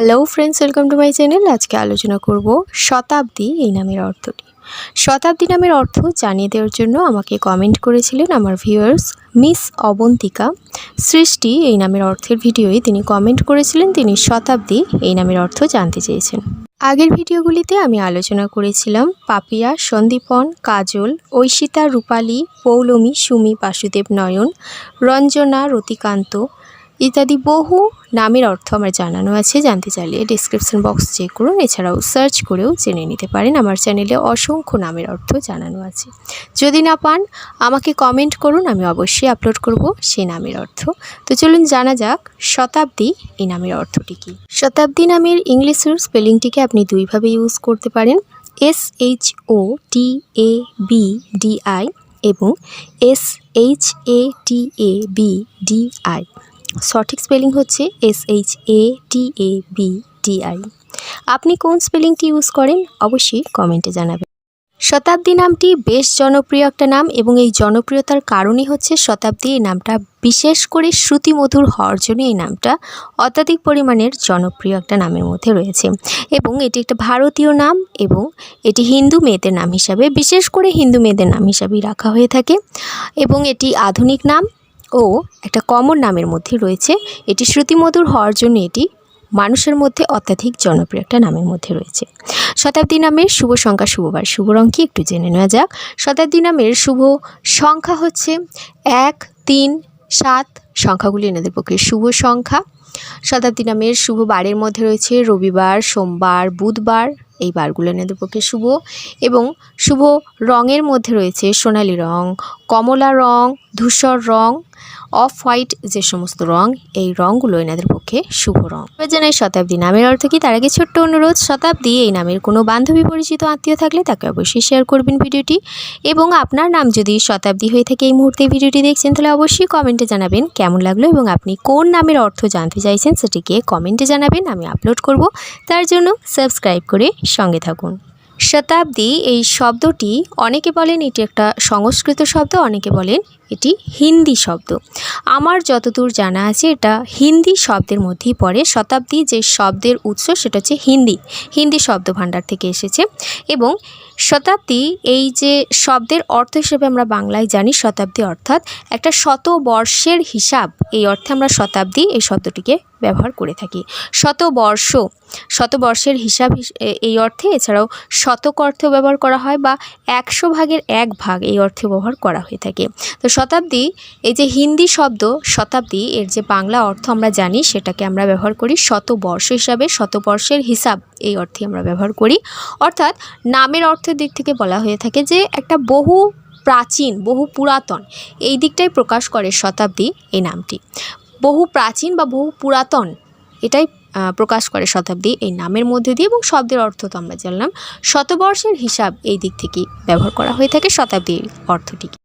Hello friends welcome to my channel আজকে আলোচনা করব শতাব্দী এই নামের অর্থটি। শতাব্দী নামের অর্থ জানিয়ে দেওয়ার জন্য আমাকে কমেন্ট করেছিলেন আমার ভিউয়ার্স মিস অবন্তিকা। সৃষ্টি এই নামের অর্থের ভিডিওয়ে তিনি কমেন্ট করেছিলেন, তিনি শতাব্দী এই নামের অর্থ জানতে চেয়েছেন। আগের ভিডিওগুলিতে আমি আলোচনা করেছিলাম পাপিয়া, সন্দীপন, কাজল, ঐশিতা, রূপালী, পৌলমী, সুমি, বাসুদেব নয়ন, রঞ্জনা, রতিকান্ত ইত্যাদি বহু নামের অর্থ আমার জানানো আছে, জানতে চাইলে ডিসক্রিপশন বক্স চেক করুন। এছাড়াও সার্চ করেও জেনে নিতে পারেন, আমার চ্যানেলে অসংখ্য নামের অর্থ জানানো আছে। যদি না পান, আমাকে কমেন্ট করুন, আমি অবশ্যই আপলোড করব সেই নামের অর্থ। তো চলুন জানা যাক শতাব্দী, এই নামের অর্থটি কী? শতাব্দী নামের ইংলিশের স্পেলিংটিকে আপনি দুইভাবে ইউজ করতে পারেন। S H O T A B D I এবং S H A T A B D I সঠিক স্পেলিং হচ্ছে S H A T A B D I আপনি কোন স্পেলিংটি ইউজ করেন অবশ্যই কমেন্টে জানাবেন। শতাব্দী নামটি বেশ জনপ্রিয় একটা নাম এবং এই জনপ্রিয়তার কারণই হচ্ছে শতাব্দী এই নামটা বিশেষ করে শ্রুতিমধুর হওয়ার জন্য এই নামটা অত্যাধিক পরিমাণের জনপ্রিয় একটা নামের মধ্যে রয়েছে এবং এটি একটা ভারতীয় নাম এবং এটি হিন্দু মেয়েদের নাম হিসাবে বিশেষ করে হিন্দু মেয়েদের নাম হিসাবেই রাখা হয়ে থাকে এবং এটি আধুনিক নাম ও একটা কমন নামের মধ্যে রয়েছে। এটি শ্রুতিমধুর হওয়ার জন্য এটি মানুষের মধ্যে অত্যাধিক জনপ্রিয় একটা নামের মধ্যে রয়েছে। শতাব্দী নামের শুভ সংখ্যা শুভবার। শুভ রং কি একটু জেনে নেওয়া যাক। শতাব্দী নামের শুভ সংখ্যা হচ্ছে এক, তিন, সাত। সংখ্যাগুলি এনাদের পক্ষে শুভ সংখ্যা। শতাব্দী নামের শুভ বারের মধ্যে রয়েছে রবিবার, সোমবার, বুধবার। এই বারগুলো এনাদের পক্ষে শুভ। এবং শুভ রঙের মধ্যে রয়েছে সোনালি রং কমলা রং, ধূসর রং, অফ হোয়াইট যে সমস্ত রং, এই রঙগুলো এনাদের পক্ষে শুভ রং। এবার জানাই শতাব্দী নামের অর্থ কি? তার আগে ছোট্ট অনুরোধ, শতাব্দী এই নামের কোনো বান্ধবী, পরিচিত, আত্মীয় থাকলে তাকে অবশ্যই শেয়ার করবেন ভিডিওটি। এবং আপনার নাম যদি শতাব্দী হয়ে থাকে এই মুহূর্তে ভিডিওটি দেখছেন, তাহলে অবশ্যই কমেন্টে জানাবেন কেমন লাগল এবং আপনি কোন নামের অর্থ জানতে চাইছেন, সেটিকে কমেন্টে জানাবেন, আমি আপলোড করব। তার জন্য সাবস্ক্রাইব করে সঙ্গে থাকুন। শতাব্দী এই শব্দটি অনেকে বলেন এটি একটা সংস্কৃত শব্দ, অনেকে বলেন এটি হিন্দি শব্দ। আমার যতদূর জানা আছে, এটা হিন্দি শব্দের মধ্যেই পড়ে। শতাব্দী যে শব্দের উৎস, সেটা হচ্ছে হিন্দি। হিন্দি শব্দ ভাণ্ডার থেকে এসেছে। এবং শতাব্দী এই যে শব্দের অর্থ হিসেবে আমরা বাংলায় জানি, শতাব্দী অর্থাৎ একটা শত বর্ষের হিসাব। এই অর্থে আমরা শতাব্দী এই শব্দটিকে ব্যবহার করে থাকি। শতবর্ষ শতবর্ষের হিসাব হিস- এই অর্থে এছাড়াও শতক অর্থেও ব্যবহার করা হয় বা একশো ভাগের এক ভাগ এই অর্থে ব্যবহার করা হয়ে থাকে। তো শতাব্দী, এই যে হিন্দি শব্দ, শতাব্দী, এর যে বাংলা অর্থ আমরা জানি সেটাকে আমরা ব্যবহার করি শতবর্ষ হিসাবে, শতবর্ষের হিসাব এই অর্থে আমরা ব্যবহার করি। অর্থাৎ নামের অর্থের দিক থেকে বলা হয়ে থাকে যে একটা বহু প্রাচীন, বহু পুরাতন, এই দিকটাই প্রকাশ করে শতাব্দী এই নামটি। বহু প্রাচীন বা বহু পুরাতন, এটাই প্রকাশ করে শতাব্দী এই নামের মধ্যে দিয়ে এবং শব্দের অর্থ তো আমরা জানলাম। শতবর্ষের হিসাব এই দিক থেকে ব্যবহার করা হয়ে থাকে। শতাব্দীর অর্থটিকে